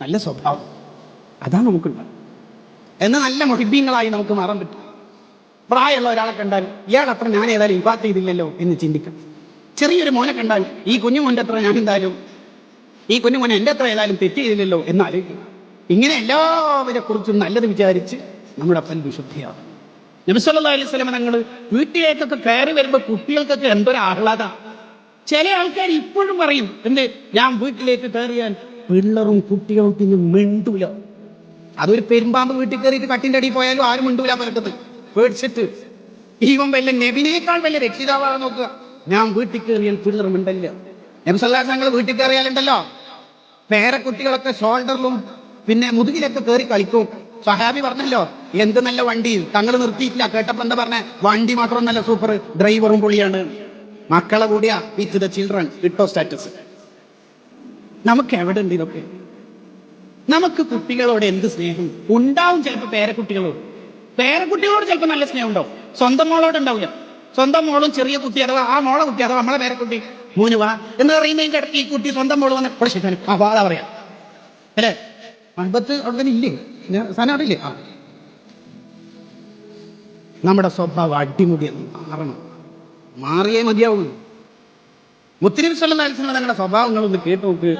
നല്ല സ്വഭാവം. അതാണ് നമുക്കുണ്ട് എന്നാൽ നല്ല മൊഹിബീങ്ങളായി നമുക്ക് മാറാൻ പറ്റും. പ്രായമുള്ള ഒരാളെ കണ്ടാൽ ഇയാൾ അത്ര ഞാൻ ഏതായാലും ഇവാത്ത് ചെയ്തില്ലല്ലോ എന്ന് ചിന്തിക്കണം ചെറിയൊരു മോനെ കണ്ടാൽ ഈ കുഞ്ഞു മോന്റെ അത്ര ഞാൻ എന്തായാലും ഈ കുഞ്ഞു മോനെ എന്റെ അത്ര ഏതായാലും തെറ്റ് ചെയ്തില്ലല്ലോ എന്ന് എന്നാലോചിക്കണം ഇങ്ങനെ എല്ലാവരെ കുറിച്ചും നല്ലത് വിചാരിച്ച് നമ്മുടെ അപ്പൻ വിശുദ്ധിയാവും നബിസ്വല്ലാ അലൈഹി സ്വലമ ഞങ്ങൾ വീട്ടിലേക്കൊക്കെ കയറി വരുമ്പോൾ കുട്ടികൾക്കൊക്കെ എന്തൊരു ആഹ്ലാദ ചില ആൾക്കാർ ഇപ്പോഴും പറയും എന്ത് ഞാൻ വീട്ടിലേക്ക് കയറിയാൽ പിള്ളറും കുട്ടികളും പിന്നെ മിണ്ടൂല. അതൊരു പെരുമ്പാമ്പ് വീട്ടിൽ കയറിയിട്ട് കട്ടിന്റെ അടിയിൽ പോയാലും ആരും മിണ്ടൂല പറഞ്ഞത് പേടിച്ചിട്ട്. ഈവൻ വല്ല നെബിനേക്കാൾ വല്ല രക്ഷിതാവാണ് നോക്കുക. ഞാൻ വീട്ടിൽ കയറിയാൽ പിള്ളർ മിണ്ടല്ല. നബിസല്ലാ ഞങ്ങൾ വീട്ടിൽ കയറിയാലുണ്ടല്ലോ. പേരക്കുട്ടികളൊക്കെ ഷോൾഡറിലും പിന്നെ മുതുകിലൊക്കെ കയറി കളിക്കും. സഹാബി പറഞ്ഞല്ലോ എന്ത് നല്ല വണ്ടി തങ്ങൾ നിർത്തിയിട്ടില്ല. കേട്ടപ്പോ എന്താ പറഞ്ഞ? വണ്ടി മാത്രം നല്ല സൂപ്പർ ഡ്രൈവറും പൊളിയാണ് മക്കളെ കൂടിയാ വിത്ത് ദ ചിൽഡ്രൻ ഇട്ടോ സ്റ്റാറ്റസ് നമുക്ക് എവിടെ ഉണ്ട് ഇതൊക്കെ? നമുക്ക് കുട്ടികളോട് എന്ത് സ്നേഹം? ഉണ്ടാവും ചിലപ്പോ പേരക്കുട്ടികളോട്. പേരക്കുട്ടികളോട് ചിലപ്പോ നല്ല സ്നേഹം ഉണ്ടാവും സ്വന്തം മോളോട് ഉണ്ടാവില്ല. സ്വന്തം മോളും ചെറിയ കുട്ടി അഥവാ ആ മോളെ കുട്ടി അഥവാ നമ്മളെ പേരക്കുട്ടി മൂന്ന് വാ. എന്ന് പറയുന്നതിന്റെ ഇടയ്ക്ക് ഈ കുട്ടി സ്വന്തം മോൾ വന്ന ശരി ആ വാതാ പറയാം. അല്ലേ? മൺപത്ത് അവിടെ തന്നെ ഇല്ലേ സാധനം അവിടെ ഇല്ലേ? ആ. നമ്മുടെ സ്വഭാവം അടിമുടി മാറണം. മാറിയേ മതിയാവുള്ളൂ. മുത്തിരി സ്വലം തങ്ങളുടെ സ്വഭാവങ്ങളൊന്ന് കേട്ടു നോക്ക്.